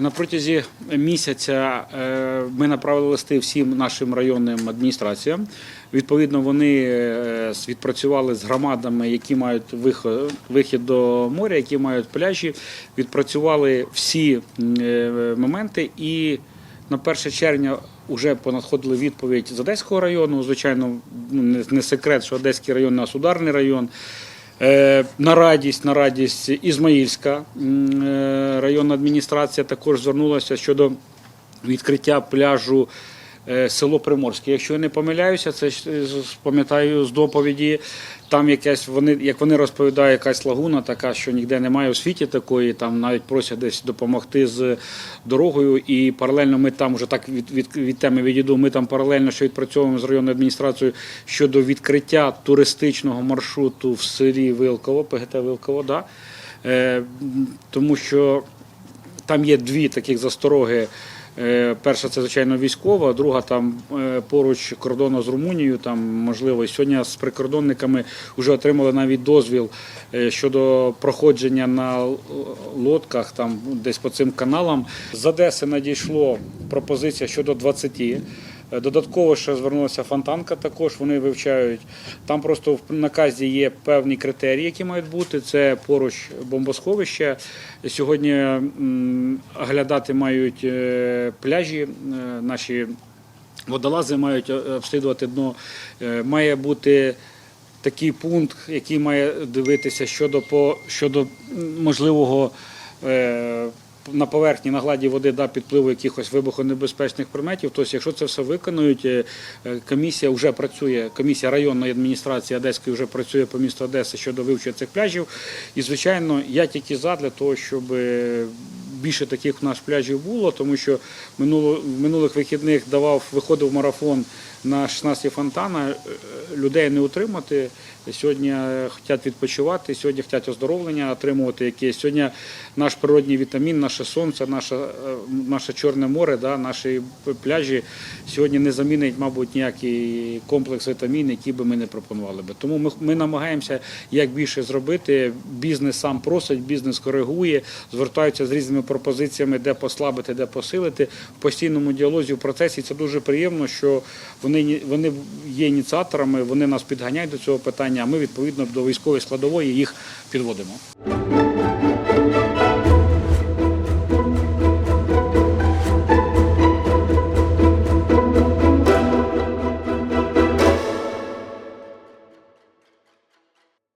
На протязі місяця е, ми направили листи всім нашим районним адміністраціям. Відповідно, вони е, відпрацювали з громадами, які мають вихід до моря, які мають пляжі. Відпрацювали всі е, моменти і на 1 червня вже понадходили відповідь з Одеського району. Звичайно, ну, не- секрет, що Одеський район у нас ударний район. Е, На радість, на радість Ізмаїльська. Е, районна адміністрація також звернулася щодо відкриття пляжу село Приморське. Якщо я не помиляюся, це е, пам'ятаю з доповіді. Там якась вони, як вони розповідають, якась лагуна, така, що ніде немає у світі такої. Там навіть просять десь допомогти з дорогою. І паралельно ми там вже так від, від, від теми відійду. Ми там паралельно ще відпрацьовуємо з районною адміністрацією щодо відкриття туристичного маршруту в селі Вилково, ПГТ Вилково. Да? Е, тому що там є дві таких застороги. Е, Перша це звичайно військова, друга там е, поруч кордону з Румунією. Там можливо і сьогодні з прикордонниками вже отримали навіть дозвіл е, щодо проходження на лодках, там десь по цим каналам. З Одеси надійшло пропозиція щодо 20. Е, Додатково ще звернулася фонтанка. Також вони вивчають. Там просто в наказі є певні критерії, які мають бути. Це поруч бомбосховища. Сьогодні оглядати мають е, пляжі. е, Наші водолази мають обслідувати дно. Має бути такий пункт, який має дивитися щодо по щодо можливого. На поверхні на гладі води да, підпливу якихось вибухонебезпечних предметів. Тобто, якщо це все виконують, е, е, комісія вже працює, комісія районної адміністрації Одеської вже працює по місту Одеси щодо вивчення цих пляжів. І, звичайно, я тільки за для того, щоб е, більше таких у нас пляжів було, тому що минуло, в минулих вихідних давав, виходив марафон на 16 фонтана, е, людей не утримати. Сьогодні е, хочуть відпочивати, сьогодні хочуть оздоровлення отримувати якесь. Сьогодні наш природній вітамін, наше сонце, наше, наше Чорне море, да, наші пляжі сьогодні не замінить, мабуть, ніякий комплекс вітамін, який би ми не пропонували би. Тому ми, ми намагаємося як більше зробити. Бізнес сам просить, бізнес коригує, звертаються з різними пропозиціями, де послабити, де посилити. В постійному діалозі в процесі це дуже приємно, що вони, вони є ініціаторами, вони нас підганяють до цього питання, а ми відповідно до військової складової їх підводимо.